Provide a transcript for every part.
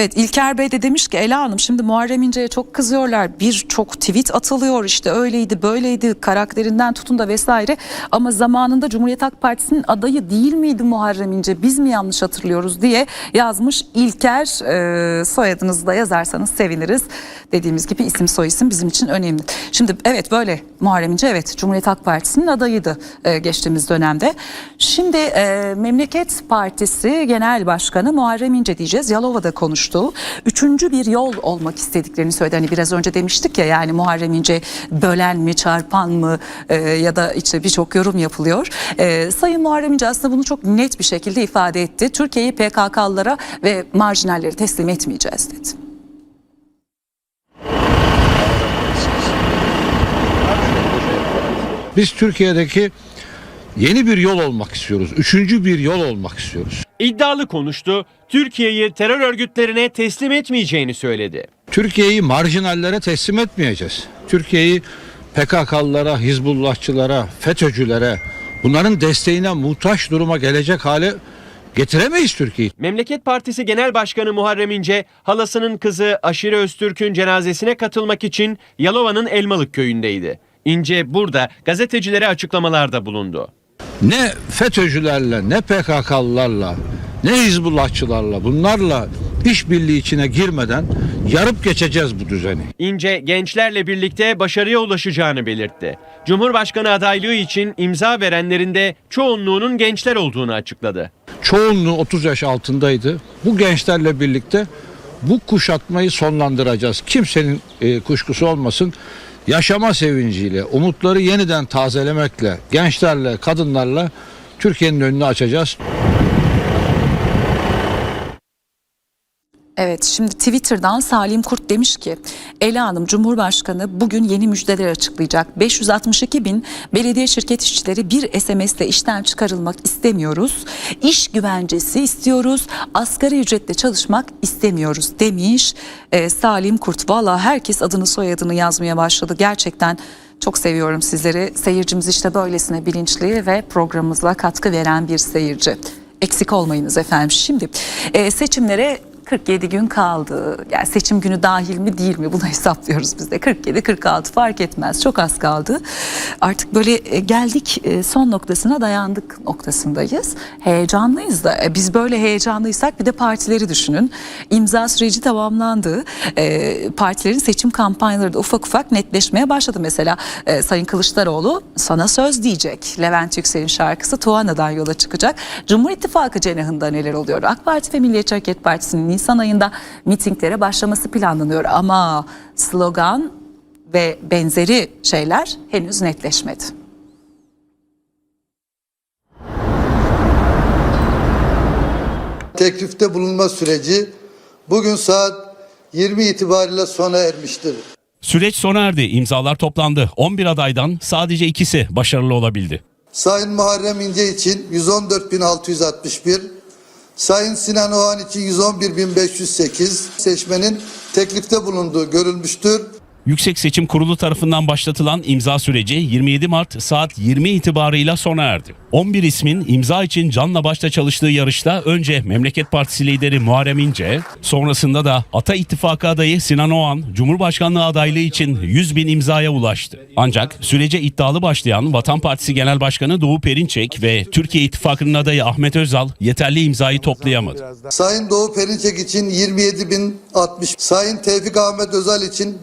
Evet İlker Bey de demiş ki Ela Hanım şimdi Muharrem İnce'ye çok kızıyorlar. Birçok tweet atılıyor işte öyleydi böyleydi karakterinden tutun da vesaire. Ama zamanında Cumhuriyet Halk Partisi'nin adayı değil miydi Muharrem İnce? Biz mi yanlış hatırlıyoruz diye yazmış İlker. Ee, soyadınızı da yazarsanız seviniriz. Dediğimiz gibi isim soy isim bizim için önemli. Şimdi evet böyle Muharrem İnce evet Cumhuriyet Halk Partisi'nin adayıydı e, geçtiğimiz dönemde. Şimdi e, Memleket Partisi Genel Başkanı Muharrem İnce diyeceğiz. Yalova'da konuştu. Üçüncü bir yol olmak istediklerini söyledi. Hani biraz önce demiştik ya yani Muharrem İnce bölen mi çarpan mı e, ya da işte birçok yorum yapılıyor. E, Sayın Muharrem İnce aslında bunu çok net bir şekilde ifade etti. Türkiye'yi PKK'lılara ve marjinalleri teslim etmeyeceğiz dedi. Biz Türkiye'deki yeni bir yol olmak istiyoruz. Üçüncü bir yol olmak istiyoruz. İddialı konuştu, Türkiye'yi terör örgütlerine teslim etmeyeceğini söyledi. Türkiye'yi marjinallere teslim etmeyeceğiz. Türkiye'yi PKK'lılara, Hizbullahçılara, FETÖ'cülere bunların desteğine muhtaç duruma gelecek hale getiremeyiz Türkiye'yi. Memleket Partisi Genel Başkanı Muharrem İnce, halasının kızı Aşire Öztürk'ün cenazesine katılmak için Yalova'nın Elmalık köyündeydi. İnce burada gazetecilere açıklamalarda bulundu. Ne FETÖ'cülerle, ne PKK'lılarla, ne Hizbullahçılarla bunlarla işbirliği içine girmeden yarıp geçeceğiz bu düzeni. İnce gençlerle birlikte başarıya ulaşacağını belirtti. Cumhurbaşkanı adaylığı için imza verenlerin de çoğunluğunun gençler olduğunu açıkladı. çoğunluğu 30 yaş altındaydı. Bu gençlerle birlikte bu kuşatmayı sonlandıracağız. Kimsenin e, kuşkusu olmasın. Yaşama sevinciyle, umutları yeniden tazelemekle, gençlerle, kadınlarla Türkiye'nin önünü açacağız. Evet şimdi Twitter'dan Salim Kurt demiş ki Ela Hanım Cumhurbaşkanı bugün yeni müjdeler açıklayacak. 562 bin belediye şirket işçileri bir SMS'le işten çıkarılmak istemiyoruz. İş güvencesi istiyoruz. Asgari ücretle çalışmak istemiyoruz demiş Ee, Salim Kurt. Valla herkes adını soyadını yazmaya başladı. Gerçekten çok seviyorum sizleri. Seyircimiz işte böylesine bilinçli ve programımıza katkı veren bir seyirci. Eksik olmayınız efendim. Şimdi e, seçimlere 47 gün kaldı. Yani seçim günü dahil mi değil mi bunu hesaplıyoruz biz de. 47 46 fark etmez. Çok az kaldı. Artık böyle e, geldik e, son noktasına dayandık noktasındayız. Heyecanlıyız da. E, Biz böyle heyecanlıysak bir de partileri düşünün. İmza süreci tamamlandı. Partilerin seçim kampanyaları da ufak ufak netleşmeye başladı. Mesela Sayın Kılıçdaroğlu sana söz diyecek. Levent Yüksel'in şarkısı Tuana'dan yola çıkacak. Cumhur İttifakı cenahında neler oluyor? AK Parti ve Milliyetçi Hareket Partisi'nin Nisan ayında mitinglere başlaması planlanıyor ama slogan ve benzeri şeyler henüz netleşmedi. teklifte bulunma süreci bugün saat 20 itibariyle sona ermiştir. Süreç sona erdi. İmzalar toplandı. 11 adaydan sadece ikisi başarılı olabildi. Sayın Muharrem İnce için 114.661, Sayın Sinan Oğan için 111.508 seçmenin teklifte bulunduğu görülmüştür. Yüksek Seçim Kurulu tarafından başlatılan imza süreci 27 Mart saat 20 itibarıyla sona erdi. 11 ismin imza için canla başla çalıştığı yarışta önce Memleket Partisi lideri Muharrem İnce, sonrasında da Ata İttifakı adayı Sinan Oğan, Cumhurbaşkanlığı adaylığı için 100 bin imzaya ulaştı. Ancak sürece iddialı başlayan Vatan Partisi Genel Başkanı Doğu Perinçek ve Türkiye İttifakı'nın adayı Ahmet Özal yeterli imzayı toplayamadı. Sayın Doğu Perinçek için 27.060, Sayın Tevfik Ahmet Özel için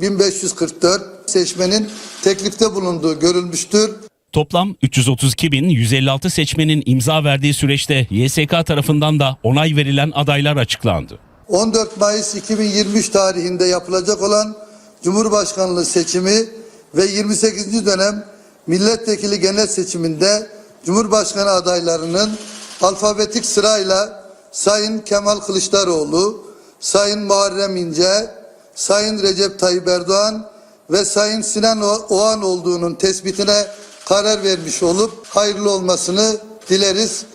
1544 seçmenin teklifte bulunduğu görülmüştür. Toplam 332.156 seçmenin imza verdiği süreçte YSK tarafından da onay verilen adaylar açıklandı. 14 Mayıs 2023 tarihinde yapılacak olan Cumhurbaşkanlığı seçimi ve 28. dönem milletvekili genel seçiminde Cumhurbaşkanı adaylarının alfabetik sırayla Sayın Kemal Kılıçdaroğlu, Sayın Muharrem İnce, Sayın Recep Tayyip Erdoğan ve Sayın Sinan Oğan olduğunun tespitine karar vermiş olup hayırlı olmasını dileriz.